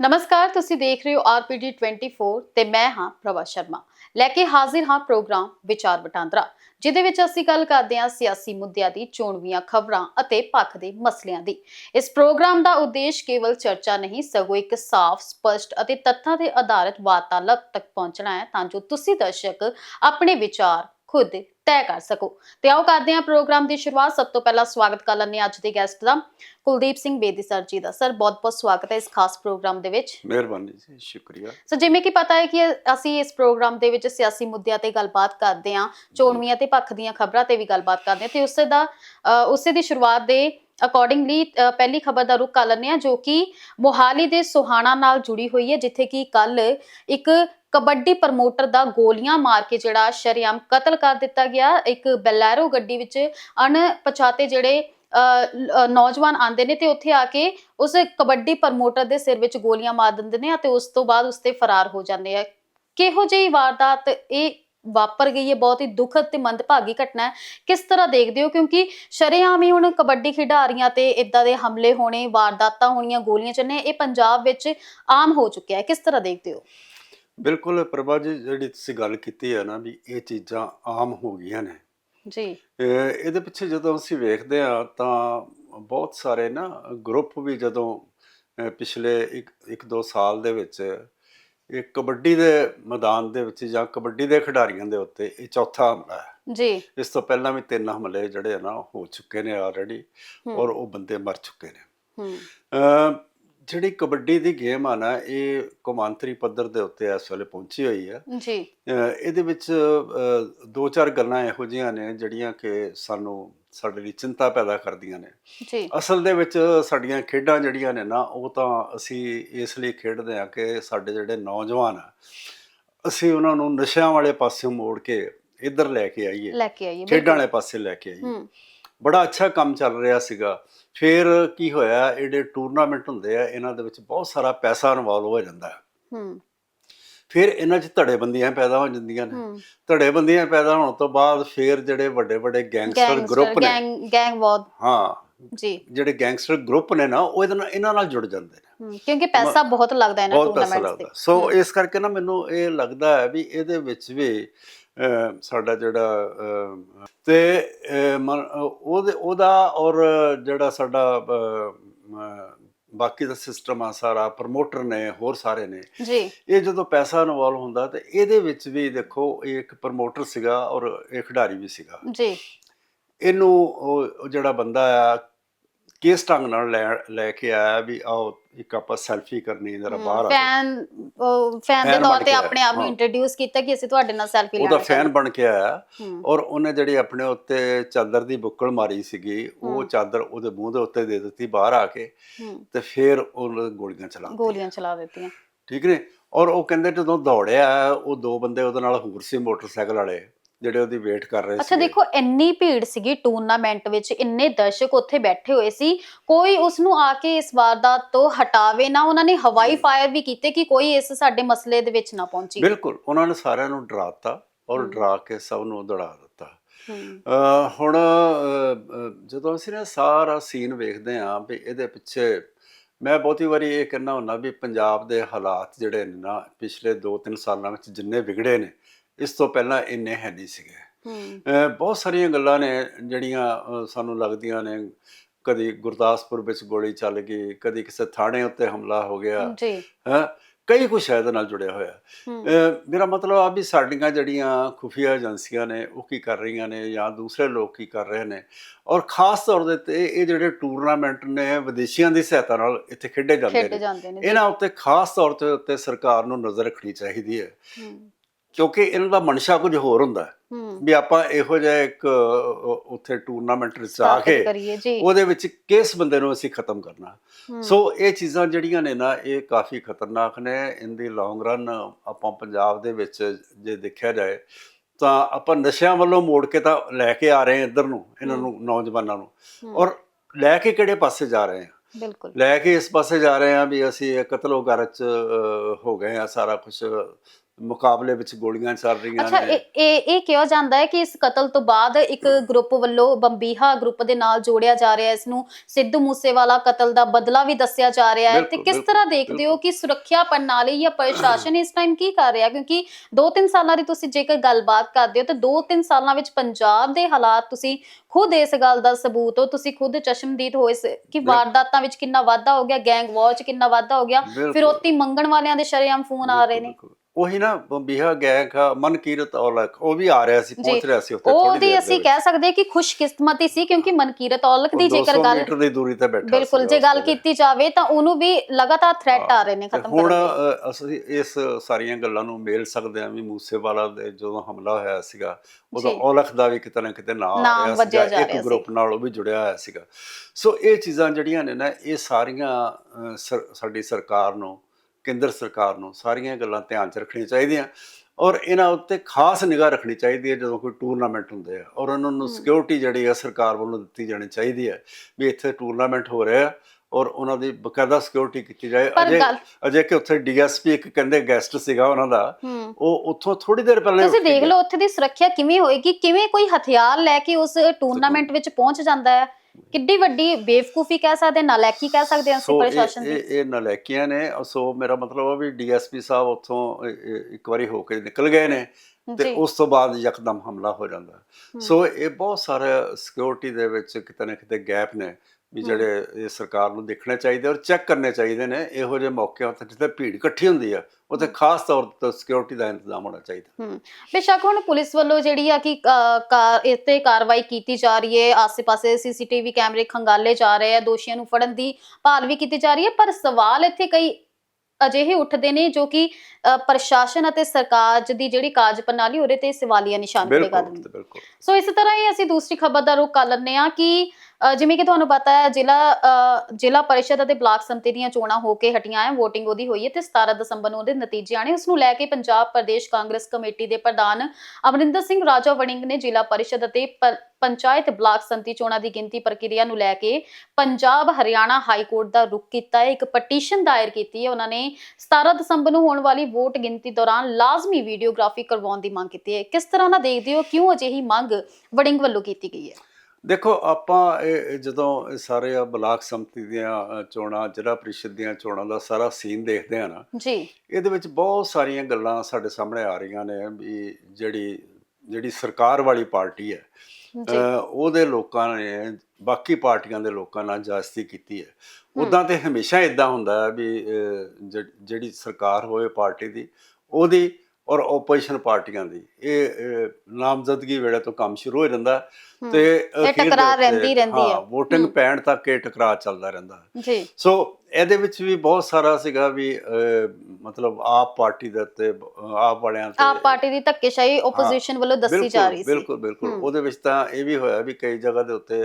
ਨਮਸਕਾਰ, ਤੁਸੀਂ ਦੇਖ ਰਹੇ ਹੋ ਆਰਪੀਡੀ 24 ਤੇ ਮੈਂ ਹਾਂ ਪ੍ਰਭਾ ਸ਼ਰਮਾ। ਲੈ ਕੇ ਹਾਜ਼ਰ ਹਾਂ ਪ੍ਰੋਗਰਾਮ ਵਿਚਾਰ ਵਟਾਂਦਰਾ, ਜਿਹਦੇ ਵਿੱਚ ਅਸੀਂ ਗੱਲ ਕਰਦੇ ਹਾਂ ਸਿਆਸੀ ਮੁੱਦਿਆਂ ਦੀ, ਚੋਣਵੀਆਂ ਖਬਰਾਂ ਅਤੇ ਪੱਖ ਦੇ ਮਸਲਿਆਂ ਦੀ। ਇਸ ਪ੍ਰੋਗਰਾਮ ਦਾ ਉਦੇਸ਼ ਕੇਵਲ ਚਰਚਾ ਨਹੀਂ, ਸਗੋਂ ਇੱਕ ਸਾਫ਼, ਸਪਸ਼ਟ ਅਤੇ ਤੱਥਾਂ ਤੇ ਆਧਾਰਿਤ ਵਾਰਤਾਲਾਪ ਤੱਕ ਪਹੁੰਚਣਾ ਹੈ, ਤਾਂ ਜੋ ਤੁਸੀਂ ਦਰਸ਼ਕ ਆਪਣੇ ਵਿਚਾਰ ਖੁਦ ਤੈਅ ਕਰ ਸਕੋ। ਤੇ ਆਓ ਕਰਦੇ ਹਾਂ ਪ੍ਰੋਗਰਾਮ ਦੀ ਸ਼ੁਰੂਆਤ। ਸਭ ਤੋਂ ਪਹਿਲਾਂ ਸਵਾਗਤ ਕਰ ਲੈਂਦੇ ਅੱਜ ਦੇ ਗੈਸਟ ਦਾ ਕੁਲਦੀਪ ਸਿੰਘ ਬੇਦੀ ਸਰ ਜੀ ਦਾ। ਸਰ ਬਹੁਤ-ਬਹੁਤ ਸਵਾਗਤ ਹੈ ਇਸ ਖਾਸ ਪ੍ਰੋਗਰਾਮ ਦੇ ਵਿੱਚ। ਮਿਹਰਬਾਨੀ ਜੀ ਸ਼ੁਕਰੀਆ। ਸੋ ਜਿਵੇਂ ਕਿ ਪਤਾ ਹੈ ਕਿ ਅਸੀਂ ਇਸ ਪ੍ਰੋਗਰਾਮ ਦੇ ਵਿੱਚ ਸਿਆਸੀ ਮੁੱਦਿਆਂ ਤੇ ਗੱਲਬਾਤ ਕਰਦੇ ਹਾਂ ਚੋਣਵੀਆਂ ਤੇ ਪੱਖ ਦੀਆਂ ਖਬਰਾਂ ਤੇ ਵੀ ਗੱਲਬਾਤ ਕਰਦੇ ਹਾਂ ਤੇ ਉਸੇ ਦਾ ਉਸੇ ਦੀ ਸ਼ੁਰੂਆਤ ਦੇ ਅਕੋਰਡਿੰਗਲੀ ਪਹਿਲੀ ਖਬਰ ਦਾ ਰੁਖ ਕਰ ਲੈਂਦੇ ਹਾਂ ਜੋ ਕਿ ਮੋਹਾਲੀ ਦੇ ਸੁਹਾਣਾ ਨਾਲ ਜੁੜੀ ਹੋਈ ਹੈ ਜਿੱਥੇ ਕਿ ਕੱਲ ਇੱਕ ਕਬੱਡੀ ਪ੍ਰਮੋਟਰ ਦਾ ਗੋਲੀਆਂ ਮਾਰ ਕੇ ਜਿਹੜਾ ਸ਼ਰੇਆਮ ਕਤਲ ਕਰ ਦਿੱਤਾ ਗਿਆ। ਇੱਕ ਬੈਲੈਰੋ ਗੱਡੀ ਵਿੱਚ ਅਣਪਛਾਤੇ ਜਿਹੜੇ ਨੌਜਵਾਨ ਆਂਦੇ ਨੇ ਤੇ ਉੱਥੇ ਆ ਕੇ ਉਸ ਕਬੱਡੀ ਪ੍ਰਮੋਟਰ ਦੇ ਸਿਰ ਵਿੱਚ ਗੋਲੀਆਂ ਮਾਰ ਦਿੰਦੇ ਨੇ ਅਤੇ ਉਸ ਤੋਂ ਬਾਅਦ ਉਸ ਤੇ ਫਰਾਰ ਹੋ ਜਾਂਦੇ ਆ। ਕਿਹੋ ਜਿਹੀ ਵਾਰਦਾਤ ਇਹ ਵਾਪਰ ਗਈ ਹੈ? ਬਹੁਤ ਹੀ ਦੁਖਦ ਤੇ ਮੰਦਭਾਗੀ ਘਟਨਾ ਹੈ। ਕਿਸ ਤਰ੍ਹਾਂ ਦੇਖਦੇ ਹੋ? ਕਿਉਂਕਿ ਸ਼ਰੇਆਮ ਹੀ ਹੁਣ ਕਬੱਡੀ ਖਿਡਾਰੀਆਂ ਤੇ ਇਦਾਂ ਦੇ ਹਮਲੇ ਹੋਣੇ, ਵਾਰਦਾਤਾਂ ਹੋਣੀਆਂ, ਗੋਲੀਆਂ ਚੱਲਣੇ ਇਹ ਪੰਜਾਬ ਵਿੱਚ ਆਮ ਹੋ ਚੁੱਕਿਆ ਹੈ। ਕਿਸ ਤਰ੍ਹਾਂ ਦੇਖਦੇ ਹੋ? ਬਿਲਕੁਲ ਪ੍ਰਭਾ ਜੀ ਜਿਹੜੀ ਤੁਸੀਂ ਗੱਲ ਕੀਤੀ ਹੈ ਨਾ ਵੀ ਇਹ ਚੀਜ਼ਾਂ ਆਮ ਹੋ ਗਈਆਂ ਨੇ। ਜੀ। ਇਹ- ਇਹਦੇ ਪਿੱਛੇ ਜਦੋਂ ਅਸੀਂ ਵੇਖਦੇ ਆ ਤਾਂ ਬਹੁਤ ਸਾਰੇ ਨਾ ਗਰੁੱਪ ਵੀ ਜਦੋਂ ਅਹ, ਪਿਛਲੇ ਇੱਕ ਇੱਕ ਦੋ ਸਾਲ ਦੇ ਵਿੱਚ ਇਹ ਕਬੱਡੀ ਦੇ ਮੈਦਾਨ ਦੇ ਵਿੱਚ ਜਾਂ ਕਬੱਡੀ ਦੇ ਖਿਡਾਰੀਆਂ ਦੇ ਉੱਤੇ ਇਹ ਚੌਥਾ ਹਮਲਾ ਹੈ। ਜੀ। ਇਸ ਤੋਂ ਪਹਿਲਾਂ ਵੀ ਤਿੰਨ ਹਮਲੇ ਜਿਹੜੇ ਆ ਨਾ ਹੋ ਚੁੱਕੇ ਨੇ ਆਲਰੇਡੀ ਔਰ ਉਹ ਬੰਦੇ ਮਰ ਚੁੱਕੇ ਨੇ। ਹੂੰ। ਅ, ਜਿਹੜੀ ਕਬੱਡੀ ਦੀ ਗੇਮ ਆ ਨਾ ਇਹ ਕੌਮਾਂਤਰੀ ਪੱਧਰ ਦੇ ਉੱਤੇ ਇਸ ਵੇਲੇ ਪਹੁੰਚੀ ਹੋਈ ਹੈ ਜੀ। ਇਹਦੇ ਵਿੱਚ ਦੋ ਚਾਰ ਗੱਲਾਂ ਇਹੋ ਜਿਹੀਆਂ ਨੇ ਜਿਹੜੀਆਂ ਕਿ ਸਾਨੂੰ ਸਾਡੇ ਲਈ ਚਿੰਤਾ ਪੈਦਾ ਕਰਦੀਆਂ ਨੇ। ਜੀ। ਅਸਲ ਦੇ ਵਿੱਚ ਸਾਡੀਆਂ ਖੇਡਾਂ ਜਿਹੜੀਆਂ ਨੇ ਨਾ ਉਹ ਤਾਂ ਅਸੀਂ ਇਸ ਲਈ ਖੇਡਦੇ ਆ ਕਿ ਸਾਡੇ ਜਿਹੜੇ ਨੌਜਵਾਨ ਆ ਅਸੀਂ ਉਹਨਾਂ ਨੂੰ ਨਸ਼ਿਆਂ ਵਾਲੇ ਪਾਸੇ ਮੋੜ ਕੇ ਇੱਧਰ ਲੈ ਕੇ ਆਈਏ। ਲੈ ਕੇ ਆਈਏ ਖੇਡਾਂ ਵਾਲੇ ਪਾਸੇ ਲੈ ਕੇ ਆਈਏ। ਹੂੰ। ਬੜਾ ਅੱਛਾ ਕੰਮ ਚੱਲ ਰਿਹਾ ਸੀਗਾ। ਫਿਰ ਕੀ ਹੋਇਆ ਇਹਦੇ ਟੂਰਨਾਮੈਂਟ ਹੁੰਦੇ ਆ ਇਹਨਾਂ ਦੇ ਵਿੱਚ ਬਹੁਤ ਸਾਰਾ ਪੈਸਾ ਇਨਵੋਲਵ ਹੋ ਜਾਂਦਾ। ਹੈ। ਹੂੰ ਫਿਰ ਇਹਨਾਂ 'ਚ ਧੜੇਬੰਦੀਆਂ ਪੈਦਾ ਹੋ ਜਾਂਦੀਆਂ ਨੇ। ਧੜੇਬੰਦੀਆਂ ਪੈਦਾ ਹੋਣ ਤੋਂ ਬਾਅਦ ਫਿਰ ਜਿਹੜੇ ਵੱਡੇ ਵੱਡੇ ਗੈਂਗਸਟਰ ਗਰੁੱਪ ਨੇ। Gang gang war. ਹਾਂ। ਜੀ। ਜਿਹੜੇ ਗੈਂਗਸਟਰ ਗਰੁੱਪ ਨੇ ਨਾ ਉਹ ਇਹਦੇ ਨਾਲ ਇਹਨਾਂ ਨਾਲ ਜੁੜ ਜਾਂਦੇ ਨੇ। ਕਿਉਂਕਿ ਪੈਸਾ ਬਹੁਤ ਲੱਗਦਾ ਇਹਨਾਂ ਟੂਰਨਾਮੈਂਟਸ ਤੇ। ਸੋ ਇਸ ਕਰਕੇ ਨਾ ਮੈਨੂੰ ਇਹ ਲੱਗਦਾ ਹੈ ਵੀ ਇਹਦੇ ਵਿੱਚ ਵੀ ਸਾਡਾ ਜਿਹੜਾ ਤੇ ਉਹਦੇ ਉਹਦਾ ਔਰ ਜਿਹੜਾ ਸਾਡਾ ਬਾਕੀ ਦਾ ਸਿਸਟਮ ਆ ਸਾਰਾ ਪ੍ਰਮੋਟਰ ਨੇ ਹੋਰ ਸਾਰੇ ਨੇ ਜੀ। ਇਹ ਜਦੋਂ ਪੈਸਾ ਇਨਵੋਲਵ ਹੁੰਦਾ ਤੇ ਇਹਦੇ ਵਿੱਚ ਵੀ ਦੇਖੋ ਇਹ ਇੱਕ ਪ੍ਰਮੋਟਰ ਸੀਗਾ ਔਰ ਇਹ ਖਿਡਾਰੀ ਵੀ ਸੀਗਾ। ਜੀ। ਇਹਨੂੰ ਉਹ ਜਿਹੜਾ ਬੰਦਾ ਆ ਕਿਸ ਢੰਗ ਨਾਲ ਲੈ ਲੈ ਕੇ ਆਇਆ ਵੀ ਆਓ ਇੱਕ ਆਪਾਂ ਸੈਲਫੀ ਕਰਨੀ ਜਰਾ ਬਾਹਰ ਆ। ਫੈਨ ਫੈਨ ਦੇ ਤੌਰ ਤੇ ਆਪਣੇ ਆਪ ਨੂੰ। ਇੰਟਰੋਡਿਊਸ ਕੀਤਾ ਕਿ ਅਸੀਂ ਤੁਹਾਡੇ ਨਾਲ ਸੈਲਫੀ ਉਹਦਾ ਲੈਣਾ ਫੈਨ ਬਣ ਕੇ ਆਇਆ ਔਰ ਉਹਨੇ ਜਿਹੜੀ ਆਪਣੇ ਉੱਤੇ ਚਾਦਰ ਦੀ ਬੁੱਕਲ ਮਾਰੀ ਸੀਗੀ ਉਹ। ਚਾਦਰ ਉਹਦੇ ਮੂੰਹ ਦੇ ਉੱਤੇ ਦੇ ਦਿੱਤੀ ਬਾਹਰ ਆ ਕੇ ਤੇ ਫਿਰ ਉਹ ਗੋਲੀਆਂ ਚਲਾ। ਗੋਲੀਆਂ ਚਲਾ ਦਿੱਤੀਆਂ ਠੀਕ ਨੇ ਔਰ ਉਹ ਕਹਿੰਦੇ ਜਦੋਂ ਦੌੜਿਆ ਉਹ ਦੋ ਬੰਦੇ ਉਹਦੇ ਨਾਲ ਹੋਰ ਸੀ ਮੋਟਰਸਾਈਕਲ ਵਾਲੇ ਜਿਹੜੇ ਉਹਦੀ ਵੇਟ ਕਰ ਰਹੇ ਅੱਛਾ ਸੀਗੇ। ਦੇਖੋ ਇੰਨੀ ਭੀੜ ਸੀਗੀ ਟੂਰਨਾਮੈਂਟ ਵਿੱਚ ਇੰਨੇ ਦਰਸ਼ਕ ਉੱਥੇ ਬੈਠੇ ਹੋਏ ਸੀ। ਕੋਈ ਉਸ ਨੂੰ ਆ ਕੇ ਇਸ ਵਾਰਦਾਤ ਤੋਂ ਹਟਾਵੇ ਨਾ ਉਹਨਾਂ ਨੇ ਹਵਾਈ ਫਾਇਰ ਵੀ ਕੀਤੇ ਕਿ ਕੋਈ ਇਸ ਸਾਡੇ ਮਸਲੇ ਦੇ ਵਿੱਚ ਨਾ ਪਹੁੰਚੀ। ਬਿਲਕੁਲ ਉਹਨਾਂ ਨੇ ਸਾਰਿਆਂ ਨੂੰ ਡਰਾਤਾ ਔਰ। ਡਰਾ ਕੇ ਸਭ ਨੂੰ ਦੌੜਾ ਦਿੱਤਾ। ਹੁਣ ਜਦੋਂ ਅਸੀਂ ਨਾ ਸਾਰਾ ਸੀਨ ਵੇਖਦੇ ਹਾਂ ਵੀ ਇਹਦੇ ਪਿੱਛੇ ਮੈਂ ਬਹੁਤੀ ਵਾਰੀ ਇਹ ਕਹਿਣਾ ਹੁੰਦਾ ਵੀ ਪੰਜਾਬ ਦੇ ਹਾਲਾਤ ਜਿਹੜੇ ਨੇ ਨਾ ਪਿਛਲੇ 2-3 ਸਾਲਾਂ ਵਿੱਚ ਜਿੰਨੇ ਵਿਗੜੇ ਨੇ ਇਸ ਤੋਂ ਪਹਿਲਾਂ ਇੰਨੇ ਹੈ ਨਹੀਂ ਸੀਗੇ। ਬਹੁਤ ਸਾਰੀਆਂ ਗੱਲਾਂ ਨੇ ਜਿਹੜੀਆਂ ਸਾਨੂੰ ਲੱਗਦੀਆਂ ਨੇ। ਕਦੀ ਗੁਰਦਾਸਪੁਰ ਵਿੱਚ ਗੋਲੀ ਚੱਲ ਗਈ ਕਦੀ ਕਿਸੇ ਥਾਣੇ ਉੱਤੇ ਹਮਲਾ ਹੋ ਗਿਆ। ਜੀ। ਹੈ? ਕਈ ਕੁਛ ਹੈ ਇਹਦੇ ਨਾਲ ਜੁੜਿਆ ਹੋਇਆ। ਮੇਰਾ ਮਤਲਬ ਆ ਵੀ ਸਾਡੀਆਂ ਜਿਹੜੀਆਂ ਖੁਫੀਆ ਏਜੰਸੀਆਂ ਨੇ ਉਹ ਕੀ ਕਰ ਰਹੀਆਂ ਨੇ ਜਾਂ ਦੂਸਰੇ ਲੋਕ ਕੀ ਕਰ ਰਹੇ ਨੇ? ਔਰ ਖਾਸ ਤੌਰ ਦੇ ਤੇ ਇਹ ਜਿਹੜੇ ਟੂਰਨਾਮੈਂਟ ਨੇ ਵਿਦੇਸ਼ੀਆਂ ਦੀ ਸਹਾਇਤਾ ਨਾਲ ਇੱਥੇ ਖੇਡੇ ਜਾਂਦੇ ਨੇ। ਇਹਨਾਂ ਉੱਤੇ ਖਾਸ ਤੌਰ ਤੇ ਉੱਤੇ ਸਰਕਾਰ ਨੂੰ ਨਜ਼ਰ ਰੱਖਣੀ ਚਾਹੀਦੀ ਹੂੰ। ਕਿਉਂਕਿ ਇਹਨਾਂ ਦਾ ਮਨਸ਼ਾ ਕੁਝ ਹੋਰ ਹੁੰਦਾ ਵੀ ਆਪਾਂ ਇਹੋ ਜਿਹਾ ਇੱਕ ਉੱਥੇ ਟੂਰਨਾਮੈਂਟ ਰਚਾ ਕੇ ਉਹਦੇ ਵਿੱਚ ਕਿਸ ਬੰਦੇ ਨੂੰ ਅਸੀਂ ਖਤਮ ਕਰਨਾ। ਸੋ ਇਹ ਚੀਜ਼ਾਂ ਜਿਹੜੀਆਂ ਨੇ ਨਾ ਇਹ ਕਾਫੀ ਖਤਰਨਾਕ ਨੇ। ਇਨ ਦੀ ਲੌਂਗ ਰਨ ਆਪਾਂ ਪੰਜਾਬ ਦੇ ਵਿੱਚ ਜੇ ਦੇਖਿਆ ਜਾਏ ਤਾਂ ਆਪਾਂ ਨਸ਼ਿਆਂ ਵੱਲੋਂ ਮੋੜ ਕੇ ਤਾਂ ਲੈ ਕੇ ਆ ਰਹੇ ਹਾਂ ਇੱਧਰ ਨੂੰ ਇਹਨਾਂ ਨੂੰ ਨੌਜਵਾਨਾਂ ਨੂੰ। ਔਰ ਲੈ ਕੇ ਕਿਹੜੇ ਪਾਸੇ ਜਾ ਰਹੇ ਹਾਂ? ਬਿਲਕੁਲ। ਲੈ ਕੇ ਇਸ ਪਾਸੇ ਜਾ ਰਹੇ ਹਾਂ ਵੀ ਅਸੀਂ ਕਤਲੋ ਗਾਰਤ ਚ ਅਹ, ਹੋ ਗਏ ਆ ਸਾਰਾ ਕੁਝ ਮੁਕਾਬਲੇ ਵਿੱਚ ਗੋਲੀਆਂ ਚੱਲ ਰਹੀਆਂ ਅੱਛਾ ਨੇ। ਇਹ ਇਹ ਇਹ ਕਿਹਾ ਜਾਂਦਾ ਹੈ ਕਿ ਇਸ ਕਤਲ ਤੋਂ ਬਾਅਦ ਇੱਕ ਗਰੁੱਪ ਵੱਲੋਂ ਬੰਬੀਹਾ ਗਰੁੱਪ ਦੇ ਨਾਲ ਜੋੜਿਆ ਜਾ ਰਿਹਾ ਹੈ। ਇਸ ਨੂੰ ਸਿੱਧੂ ਮੂਸੇਵਾਲਾ ਕਤਲ ਦਾ ਬਦਲਾ ਵੀ ਦੱਸਿਆ ਜਾ ਰਿਹਾ ਹੈ। ਤੇ ਬਿਲਕੁਲ, ਕਿਸ ਤਰ੍ਹਾਂ ਦੇਖਦੇ ਹੋ ਕਿ ਸੁਰੱਖਿਆ ਪ੍ਰਣਾਲੀ ਜਾਂ ਪ੍ਰਸ਼ਾਸਨ ਇਸ ਟਾਈਮ ਕੀ ਕਰ ਰਿਹਾ? ਕਿਉਂਕਿ 2-3 ਸਾਲਾਂ ਦੀ ਤੁਸੀਂ ਜੇਕਰ ਗੱਲਬਾਤ ਕਰਦੇ ਹੋ ਤਾਂ 2-3 ਸਾਲਾਂ ਵਿੱਚ ਪੰਜਾਬ ਦੇ ਹਾਲਾਤ ਤੁਸੀਂ ਖੁਦ ਇਸ ਗੱਲ ਦਾ ਸਬੂਤ ਹੋ ਤੁਸੀਂ ਖੁਦ ਚਸ਼ਮਦੀਦ ਹੋ ਇਸ ਕਿ ਵਾਰਦਾਤਾਂ ਵਿੱਚ ਕਿੰਨਾ ਵਾਧਾ ਹੋ ਗਿਆ ਗੈਂਗ ਵਾਰ ਚ ਕਿੰਨਾ ਵਾਧਾ ਹੋ ਗਿਆ ਬਿਲਕੁਲ। ਫਿਰੋਤੀ ਮੰਗਣ ਵਾਲਿਆਂ ਦੇ ਸ਼ਰੇਆਮ ਫੋਨ ਆ ਰਹੇ ਨੇ। ਬਿਲਕੁਲ। ਉਹੀ ਨਾ ਬੰਬੀਹਾ ਗੈਂਗ ਮਨਕੀਰਤ ਔਲਖ ਉਹ ਵੀ ਆ ਰਿਹਾ ਸੀ ਪਹੁੰਚ। ਰਿਹਾ ਸੀ ਉੱਥੇ ਥੋੜੀ ਉਹਦੀ ਅਸੀਂ ਕਹਿ ਸਕਦੇ ਕਿ ਖੁਸ਼ਕਿਸਮਤੀ ਸੀ ਕਿਉਂਕਿ ਮਨਕੀਰਤ ਔਲਖ ਦੀ ਜੇਕਰ ਗੱਲ ਮੀਟਰ ਦੀ ਦੂਰੀ ਤੇ ਬੈਠਾ ਬਿਲਕੁਲ ਜੇ ਗੱਲ। ਕੀਤੀ ਜਾਵੇ ਤਾਂ ਉਹਨੂੰ ਵੀ ਲਗਾਤਾਰ ਥ੍ਰੈਟ ਆ ਰਹੇ ਨੇ ਖਤਮ ਹੁਣ ਕਰਨ ਦੇ ਅ, ਅਸੀਂ ਇਸ ਸਾਰੀਆਂ ਗੱਲਾਂ ਨੂੰ ਮੇਲ ਸਕਦੇ ਹਾਂ ਵੀ ਮੂਸੇਵਾਲਾ ਦੇ ਜਦੋਂ ਹਮਲਾ ਹੋਇਆ ਸੀਗਾ ਉਦੋਂ। ਔਲਖ ਦਾ ਵੀ ਕਿਤੇ ਨਾ ਕਿਤੇ ਨਾਮ ਆ ਰਿਹਾ ਸੀਗਾ ਇੱਕ। ਗਰੁੱਪ ਨਾਲ ਉਹ ਵੀ ਜੁੜਿਆ ਹੋਇਆ ਸੀਗਾ ਸੋ ਇਹ ਚੀਜ਼ਾਂ ਜਿਹੜੀਆਂ ਨੇ ਨਾ ਇਹ ਸਾਰੀਆਂ ਸਾਡੀ ਸਰਕਾਰ ਨੂੰ ਕੇਂਦਰ ਸਰਕਾਰ ਨੂੰ ਸਾਰੀਆਂ ਗੱਲਾਂ ਧਿਆਨ 'ਚ ਰੱਖਣੀਆਂ ਚਾਹੀਦੀਆਂ। ਔਰ ਇਹਨਾਂ ਉੱਤੇ ਖਾਸ ਨਿਗਾਹ ਰੱਖਣੀ ਚਾਹੀਦੀ ਹੈ ਜਦੋਂ ਕੋਈ ਟੂਰਨਾਮੈਂਟ ਹੁੰਦੇ ਆ। ਔਰ ਉਹਨਾਂ ਨੂੰ ਸਿਕਿਉਰਿਟੀ ਜਿਹੜੀ ਆ ਸਰਕਾਰ ਵੱਲੋਂ ਦਿੱਤੀ ਜਾਣੀ ਚਾਹੀਦੀ ਹੈ ਵੀ ਇੱਥੇ ਟੂਰਨਾਮੈਂਟ ਹੋ ਰਿਹਾ ਔਰ ਉਹਨਾਂ ਦੀ ਬਕਾਇਦਾ ਸਿਕਿਉਰਿਟੀ ਕੀਤੀ ਜਾਏ। ਅਜੇ ਅਜੇ ਕਿ ਉੱਥੇ ਡੀਐਸਪੀ ਇੱਕ ਕਹਿੰਦੇ ਗੈਸਟ ਸੀਗਾ ਉਹਨਾਂ ਦਾ ਹੂੰ। ਉਹ ਉੱਥੋਂ ਥੋੜੀ ਦੇਰ ਪਹਿਲਾਂ ਹੀ ਤੁਸੀਂ ਦੇਖ। ਲਓ ਉੱਥੇ ਦੀ ਸੁਰੱਖਿਆ ਕਿਵੇਂ ਹੋਏਗੀ ਕਿਵੇਂ ਕੋਈ ਹਥਿਆਰ ਲੈ ਕੇ ਉਸ ਟੂਰਨਾਮੈਂਟ ਵਿੱਚ ਪਹੁੰਚ ਜਾਂਦਾ ਹੈ? ਕਿੱਡੀ ਵੱਡੀ ਬੇਵਕੂਫੀ ਕਹਿ ਸਕਦੇ ਨਾਲਾਇਕੀ ਕਹਿ ਸਕਦੇ ਹਾਂ ਅਸੀਂ ਪ੍ਰਸ਼ਾਸਨ ਦੀ। ਇਹ ਇਹ ਨਲਾਇਕੀਆਂ ਨੇ ਸੋ ਮੇਰਾ ਮਤਲਬ ਆ ਵੀ ਡੀਐਸਪੀ ਸਾਹਿਬ ਉੱਥੋਂ ਇੱਕ ਵਾਰੀ ਹੋ ਕੇ ਨਿਕਲ ਗਏ ਨੇ ਤੇ ਉਸ ਤੋਂ ਬਾਅਦ ਯਕਦਮ ਹਮਲਾ ਹੋ ਜਾਂਦਾ। ਸੋ ਇਹ ਬਹੁਤ ਸਾਰੇ ਸਿਕਿਉਰਿਟੀ ਦੇ ਵਿੱਚ ਕਿਤੇ ਨਾ ਕਿਤੇ ਗੈਪ ਨੇ। ਵੀ ਜਿਹੜੇ ਇਹ ਸਰਕਾਰ ਨੂੰ ਦੇਖਣੇ ਚਾਹੀਦੇ ਔਰ ਚੈੱਕ ਕਰਨੇ ਚਾਹੀਦੇ ਨੇ ਇਹੋ ਜਿਹੇ ਮੌਕਿਆਂ ਉੱਤੇ ਜਿੱਥੇ ਭੀੜ ਇਕੱਠੀ ਹੁੰਦੀ ਆ ਉੱਥੇ ਖਾਸ ਤੌਰ ਤੇ ਸਿਕਿਉਰਿਟੀ ਦਾ ਇੰਤਜ਼ਾਮ ਹੋਣਾ ਚਾਹੀਦਾ। ਹਮ ਬੇਸ਼ੱਕ ਹੁਣ ਪੁਲਿਸ ਵੱਲੋਂ ਜਿਹੜੀ ਆ ਕਿ ਇਸ ਤੇ ਕਾਰਵਾਈ ਕੀਤੀ ਜਾ ਰਹੀ ਹੈ ਆਸ-ਪਾਸੇ ਸੀਸੀਟੀਵੀ ਕੈਮਰੇ ਖੰਗਾਲੇ ਜਾ ਰਹੇ ਆ ਦੋਸ਼ੀਆਂ ਨੂੰ ਫੜਨ ਦੀ ਭਾਲ ਵੀ ਕੀਤੀ ਜਾ ਰਹੀ ਹੈ ਪਰ ਸਵਾਲ ਇੱਥੇ ਕਈ ਅਜਿਹੇ ਉੱਠਦੇ ਨੇ ਜੋ ਕਿ ਪ੍ਰਸ਼ਾਸਨ ਅਤੇ ਸਰਕਾਰ ਦੀ ਜਿਹੜੀ ਕਾਰਜ ਪ੍ਰਣਾਲੀ ਉਹਦੇ ਤੇ ਸਵਾਲੀਆ ਨਿਸ਼ਾਨ ਕਰ ਦਿੰਦੇ ਸੋ ਇਸ ਤਰ੍ਹਾਂ ਹੀ ਅਸੀਂ ਦੂਸਰੀ ਖਬਰ ਦਾ ਰੁਖ ਕਰ ਲੈਂਦੇ ਹਾਂ ਕਿ ਜਿਵੇਂ ਕਿ ਤੁਹਾਨੂੰ ਪਤਾ ਹੈ, ਜ਼ਿਲ੍ਹਾ ਜ਼ਿਲ੍ਹਾ ਪਰਿਸ਼ਦ ਅਤੇ ਬਲਾਕ ਸੰਮਤੀ ਦੀਆਂ ਚੋਣਾਂ ਹੋ ਕੇ ਹਟੀਆਂ ਹੈ, VOTING ਉਹਦੀ ਹੋਈ ਹੈ ਤੇ 17 ਦਸੰਬਰ ਨੂੰ ਉਹਦੇ ਨਤੀਜੇ ਆਣੇ ਉਸ ਨੂੰ ਲੈ ਕੇ ਪੰਜਾਬ ਪ੍ਰਦੇਸ਼ ਕਾਂਗਰਸ ਕਮੇਟੀ ਦੇ ਪ੍ਰਧਾਨ ਅਮਰਿੰਦਰ ਸਿੰਘ ਰਾਜਾ ਵੜਿੰਗ ਨੇ ਜ਼ਿਲ੍ਹਾ ਪਰਿਸ਼ਦ ਅਤੇ ਪੰਚਾਇਤ ਬਲਾਕ ਸੰਮਤੀ ਚੋਣਾਂ ਦੀ ਗਿਣਤੀ ਪ੍ਰਕਿਰਿਆ ਨੂੰ ਲੈ ਕੇ ਪੰਜਾਬ, ਹਰਿਆਣਾ ਹਾਈ ਕੋਰਟ ਦਾ ਰੁਖ ਕੀਤਾ ਹੈ, ਇੱਕ ਪਟੀਸ਼ਨ ਦਾਇਰ ਕੀਤੀ ਹੈ। ਉਹਨਾਂ ਨੇ 17 ਦਸੰਬਰ ਨੂੰ ਹੋਣ ਵਾਲੀ ਵੋਟ ਗਿਣਤੀ ਦੌਰਾਨ ਲਾਜ਼ਮੀ ਵੀਡੀਓਗ੍ਰਾਫੀ ਕਰਵਾਉਣ ਦੀ ਮੰਗ ਕੀਤੀ ਹੈ। ਕਿਸ ਤਰ੍ਹਾਂ ਨਾਲ ਦੇਖਦੇ ਹੋ, ਕਿਉਂ ਅਜਿਹੀ ਮੰਗ ਵੜਿੰਗ ਵੱਲੋਂ ਕੀਤੀ ਗਈ ਹੈ? ਦੇਖੋ ਆਪਾਂ ਇਹ ਜਦੋਂ ਇਹ ਸਾਰੇ ਆ ਬਲਾਕ ਸੰਮਤੀ ਦੀਆਂ ਚੋਣਾਂ ਜ਼ਿਲ੍ਹਾ ਪ੍ਰੀਸ਼ਦ ਦੀਆਂ ਚੋਣਾਂ ਦਾ ਸਾਰਾ ਸੀਨ ਦੇਖਦੇ ਆ ਨਾ ਜੀ। ਇਹਦੇ ਵਿੱਚ ਬਹੁਤ ਸਾਰੀਆਂ ਗੱਲਾਂ ਸਾਡੇ ਸਾਹਮਣੇ ਆ ਰਹੀਆਂ ਨੇ ਵੀ ਜਿਹੜੀ ਜਿਹੜੀ ਸਰਕਾਰ ਵਾਲੀ ਪਾਰਟੀ ਹੈ ਉਹਦੇ ਲੋਕਾਂ ਨੇ ਬਾਕੀ ਪਾਰਟੀਆਂ ਦੇ ਲੋਕਾਂ ਨਾਲ ਜਾਸਤੀ ਕੀਤੀ ਹੈ। ਉਦਾਂ ਤੇ ਹਮੇਸ਼ਾ ਇਦਾਂ ਹੁੰਦਾ ਹੈ ਵੀ ਜਿਹੜੀ ਸਰਕਾਰ ਹੋਵੇ ਪਾਰਟੀ ਦੀ ਉਹਦੀ ਔਰ ਆਪੋਜੀਸ਼ਨ ਪਾਰਟੀਆਂ ਦੀ। ਇਹ ਨਾਮਜ਼ਦਗੀ ਵੇਲੇ ਤੋਂ ਕੰਮ ਸ਼ੁਰੂ ਹੋ। ਜਾਂਦਾ ਤੇ ਟਕਰਾਅ ਉੱਤੇ, ਰਹਿੰਦੀ ਰਹਿੰਦੀ ਹੈ। VOTING ਪੈਣ ਤੱਕ ਇਹ ਟਕਰਾਅ ਚੱਲਦਾ ਰਹਿੰਦਾ। ਜੀ। ਸੋ ਇਹਦੇ ਵਿੱਚ ਵੀ ਬਹੁਤ ਸਾਰਾ ਸੀਗਾ ਵੀ ਮਤਲਬ ਆਪ ਪਾਰਟੀ ਦੇ ਅਹ, ਆਪ ਵਾਲਿਆਂ ਤੇ ਆਪ ਪਾਰਟੀ ਦੀ ਧੱਕੇਸ਼ਾਹੀ ਆਪੋਜੀਸ਼ਨ ਵੱਲੋਂ ਦੱਸੀ ਜਾ ਰਹੀ ਸੀ। ਬਿਲਕੁਲ ਬਿਲਕੁਲ। ਉਹਦੇ ਵਿੱਚ ਤਾਂ ਇਹ ਵੀ ਹੋਇਆ ਵੀ ਕਈ ਜਗ੍ਹਾ ਦੇ ਉੱਤੇ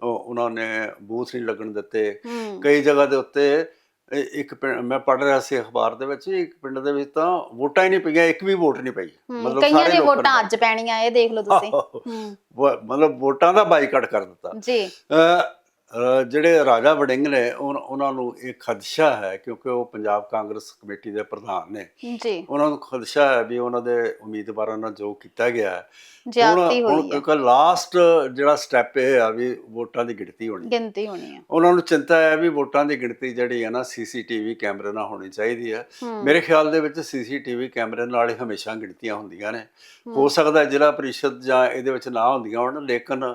ਉਹ- ਉਹਨਾਂ ਨੇ ਬੂਥ ਨਹੀਂ ਲੱਗਣ ਦਿੱਤੇ। ਕਈ ਜਗ੍ਹਾ ਦੇ ਉੱਤੇ ਇੱਕ ਮੈਂ ਪੜ੍ਹ ਰਿਹਾ ਸੀ ਅਖਬਾਰ ਦੇ ਵਿੱਚ ਇੱਕ ਪਿੰਡ ਦੇ ਵਿੱਚ ਤਾਂ ਵੋਟਾਂ ਹੀ ਨਹੀਂ ਪਈਆਂ ਇੱਕ ਵੀ ਵੋਟ ਨਹੀਂ ਪਈ। ਹੂੰ, ਕਈਆਂ ਦੀ ਵੋਟਾਂ ਅੱਜ ਪੈਣੀਆਂ ਇਹ ਦੇਖ ਲਓ ਤੁਸੀਂ। ਮਤਲਬ ਵੋਟਾਂ ਦਾ ਬਾਈਕਾਟ ਕਰ ਦਿੱਤਾ। ਜੀ। ਜਿਹੜੇ ਰਾਜਾ ਵੜਿੰਗ ਨੇ ਉਹਨਾਂ ਨੂੰ ਇਹ ਖਦਸ਼ਾ ਹੈ ਕਿਉਂਕਿ ਉਹ ਪੰਜਾਬ ਕਾਂਗਰਸ ਕਮੇਟੀ ਦੇ ਪ੍ਰਧਾਨ ਨੇ। ਜੀ। ਉਹਨਾਂ ਨੂੰ ਖਦਸ਼ਾ ਹੈ ਵੀ ਉਹਨਾਂ ਦੇ ਉਮੀਦਵਾਰਾਂ ਨਾਲ ਜੋ ਕੀਤਾ ਗਿਆ ਹੈ ਜ਼ਿਆਦਤੀ ਹੁਣ ਹੋਈ ਹੈ। ਕਿਉਂਕਿ ਲਾਸਟ ਜਿਹੜਾ ਸਟੈਪ ਇਹ ਆ ਵੀ ਵੋਟਾਂ ਦੀ ਗਿਣਤੀ ਹੋਣੀ। ਗਿਣਤੀ ਹੋਣੀ ਹੈ ਉਹਨਾਂ ਨੂੰ ਚਿੰਤਾ ਹੈ ਵੀ ਵੋਟਾਂ ਦੀ ਗਿਣਤੀ ਜਿਹੜੀ ਹੈ ਨਾ ਸੀਸੀਟੀਵੀ ਕੈਮਰੇ ਨਾਲ ਹੋਣੀ ਚਾਹੀਦੀ ਹੈ। ਮੇਰੇ ਖਿਆਲ ਦੇ ਵਿੱਚ ਸੀਸੀਟੀਵੀ ਕੈਮਰੇ ਨਾਲ ਹੀ ਹਮੇਸ਼ਾ ਗਿਣਤੀਆਂ ਹੁੰਦੀਆਂ ਨੇ। ਹੋ। ਸਕਦਾ ਜ਼ਿਲ੍ਹਾ ਪ੍ਰੀਸ਼ਦ ਜਾਂ ਇਹਦੇ ਵਿੱਚ ਨਾ ਹੁੰਦੀਆਂ ਹੋਣ ਲੇਕਿਨ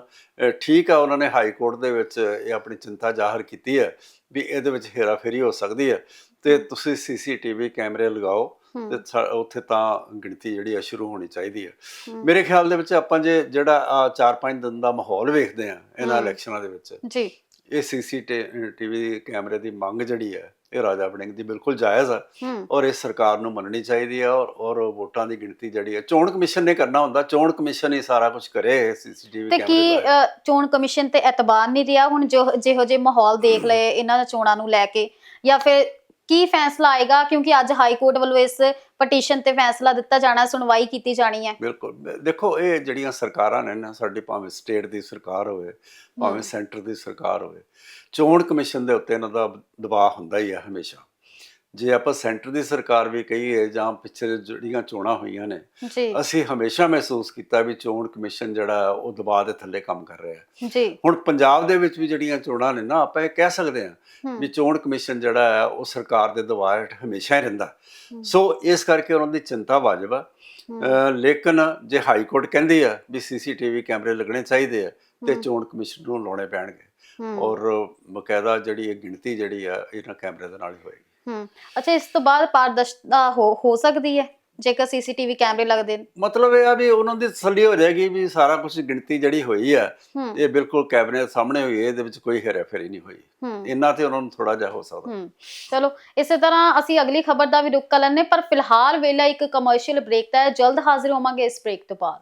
ਠੀਕ ਆ ਉਹਨਾਂ ਨੇ ਹਾਈ ਕੋਰਟ ਦੇ ਵਿੱਚ ਇਹ ਆਪਣੀ ਚਿੰਤਾ ਜ਼ਾਹਰ ਕੀਤੀ ਹੈ ਵੀ ਇਹਦੇ ਵਿੱਚ ਹੇਰਾਫੇਰੀ ਹੋ ਸਕਦੀ ਹੈ। ਤੇ ਤੁਸੀਂ ਸੀਸੀਟੀਵੀ ਕੈਮਰੇ ਲਗਾਓ। ਤੇ ਉੱਥੇ ਤਾਂ ਗਿਣਤੀ ਜਿਹੜੀ ਆ ਸ਼ੁਰੂ ਹੋਣੀ ਚਾਹੀਦੀ ਹੈ। ਮੇਰੇ ਖਿਆਲ ਦੇ ਵਿੱਚ ਆਪਾਂ ਜੇ ਜਿਹੜਾ ਆ 4-5 ਦਿਨ ਦਾ ਮਾਹੌਲ ਵੇਖਦੇ ਆ ਇਹਨਾਂ। ਇਲੈਕਸ਼ਨਾਂ ਦੇ ਵਿੱਚ। ਜੀ। ਇਹ ਸੀਸੀਟੀਵੀ ਕੈਮਰੇ ਦੀ ਮੰਗ ਜਿਹੜੀ ਹੈ ਇਹ ਰਾਜਾ ਵੜਿੰਗ ਦੀ ਬਿਲਕੁਲ ਜਾਇਜ਼ ਹੈ ਹੂੰ। ਔਰ ਇਹ ਸਰਕਾਰ ਨੂੰ ਮੰਨਣੀ ਚਾਹੀਦੀ ਹੈ ਔਰ ਔਰ ਵੋਟਾਂ ਦੀ ਗਿਣਤੀ ਜਿਹੜੀ ਹੈ ਚੋਣ ਕਮਿਸ਼ਨ ਨੇ ਕਰਨਾ ਹੁੰਦਾ ਚੋਣ ਕਮਿਸ਼ਨ ਹੀ ਸਾਰਾ ਕੁਝ ਕਰੇ ਸੀਸੀਟੀਵੀ ਤੇ ਕੀ ਕੈਮਰੇ ਦਾ ਅ, ਚੋਣ ਕਮਿਸ਼ਨ ਤੇ ਐਤਬਾਰ ਨਹੀਂ ਰਿਹਾ ਹੁਣ ਜੋ ਜਿਹੋ ਜਿਹੇ ਮਾਹੌਲ ਦੇਖ ਲਏ ਇਹਨਾਂ ਦੇ ਚੋਣਾਂ ਨੂੰ ਲੈ ਕੇ ਜਾਂ ਫਿਰ ਕੀ ਫੈਸਲਾ ਆਏਗਾ? ਕਿਉਂਕਿ ਅੱਜ ਹਾਈ ਕੋਰਟ ਵੱਲੋਂ ਇਸ ਪਟੀਸ਼ਨ ਤੇ ਫੈਸਲਾ ਦਿੱਤਾ ਜਾਣਾ ਸੁਣਵਾਈ ਕੀਤੀ ਜਾਣੀ ਹੈ। ਬਿਲਕੁਲ। ਦੇਖੋ ਇਹ ਜਿਹੜੀਆਂ ਸਰਕਾਰਾਂ ਨੇ ਨਾ ਸਾਡੀ ਭਾਵੇਂ ਸਟੇਟ ਦੀ ਸਰਕਾਰ ਹੋਵੇ ਭਾਵੇਂ। ਸੈਂਟਰ ਦੀ ਸਰਕਾਰ ਹੋਵੇ ਚੋਣ ਕਮਿਸ਼ਨ ਦੇ ਉੱਤੇ ਇਹਨਾਂ ਦਾ ਦਬਾਅ ਹੁੰਦਾ ਹੀ ਹੈ ਹਮੇਸ਼ਾ। ਜੇ ਆਪਾਂ ਸੈਂਟਰ ਦੀ ਸਰਕਾਰ ਵੀ ਕਹੀਏ ਜਾਂ ਪਿਛਲੇ ਜਿਹੜੀਆਂ ਚੋਣਾਂ ਹੋਈਆਂ ਨੇ ਅਸੀਂ ਹਮੇਸ਼ਾ ਮਹਿਸੂਸ ਕੀਤਾ ਵੀ ਚੋਣ ਕਮਿਸ਼ਨ ਜਿਹੜਾ ਉਹ ਦਬਾਅ ਦੇ ਥੱਲੇ ਕੰਮ ਕਰ ਰਿਹਾ ਹੈ। ਜੀ। ਹੁਣ ਪੰਜਾਬ ਦੇ ਵਿੱਚ ਵੀ ਜਿਹੜੀਆਂ ਚੋਣਾਂ ਨੇ ਨਾ ਆਪਾਂ ਇਹ ਕਹਿ ਸਕਦੇ ਹਾਂ ਵੀ ਚੋਣ ਕਮਿਸ਼ਨ ਜਿਹੜਾ ਹੈ ਉਹ ਸਰਕਾਰ ਦੇ ਦਬਾਅ ਹੇਠ ਹਮੇਸ਼ਾ ਹੀ ਰਹਿੰਦਾ। ਸੋ ਇਸ ਕਰਕੇ ਉਹਨਾਂ ਦੀ ਚਿੰਤਾ ਵਾਜਬ ਆ। ਲੇਕਿਨ ਜੇ ਹਾਈ ਕੋਰਟ ਕਹਿੰਦੀ ਆ ਵੀ ਸੀਸੀਟੀਵੀ ਕੈਮਰੇ ਲੱਗਣੇ ਚਾਹੀਦੇ ਆ ਤੇ। ਚੋਣ ਕਮਿਸ਼ਨ ਨੂੰ ਲਾਉਣੇ ਪੈਣਗੇ ਔਰ ਬਕਾਇਦਾ ਜਿਹੜੀ ਇਹ ਗਿਣਤੀ ਜਿਹੜੀ ਆ ਇਹਨਾਂ ਕੈਮਰੇ ਦੇ ਨਾਲ ਹੀ ਹੋਏਗੀ। ਹੂੰ ਅੱਛਾ ਇਸ ਤੋਂ ਬਾਅਦ ਪਾਰਦਰਸ਼ਤਾ ਹੋ ਹੋ ਸਕਦੀ ਹੈ? ਜੇਕਰ ਸੀਸੀਟੀਵੀ ਕੈਮਰੇ ਲੱਗਦੇ ਨੇ ਮਤਲਬ ਇਹ ਆ ਵੀ ਉਹਨਾਂ ਦੀ ਤਸੱਲੀ ਹੋ ਜਾਏਗੀ ਵੀ ਸਾਰਾ ਕੁਝ ਗਿਣਤੀ ਜਿਹੜੀ ਹੋਈ ਆ ਹੂੰ। ਇਹ ਬਿਲਕੁਲ ਕੈਮਰੇ ਦੇ ਸਾਹਮਣੇ ਹੋਈ ਹੈ ਇਹਦੇ ਵਿੱਚ ਕੋਈ ਹੇਰਾਫੇਰੀ ਨਹੀਂ ਹੋਈ। ਹੂੰ। ਇੰਨਾ ਤੇ ਉਹਨਾਂ ਨੂੰ ਥੋੜਾ ਜਿਹਾ ਹੋ ਸਕਦਾ। ਹੂੰ ਚਲੋ ਇਸੇ ਤਰ੍ਹਾਂ ਅਸੀਂ ਅਗਲੀ ਖਬਰ ਦਾ ਵੀ ਰੁਕ ਕਰ ਲੈਂਦੇ ਪਰ ਫਿਲਹਾਲ ਵੇਲਾ ਇੱਕ ਕਮਰਸ਼ੀਅਲ ਬ੍ਰੇਕ ਦਾ ਹੈ ਜਲਦ ਹਾਜ਼ਰ ਹੋਵਾਂਗੇ ਇਸ ਬ੍ਰੇਕ ਤੋਂ ਬਾਅਦ।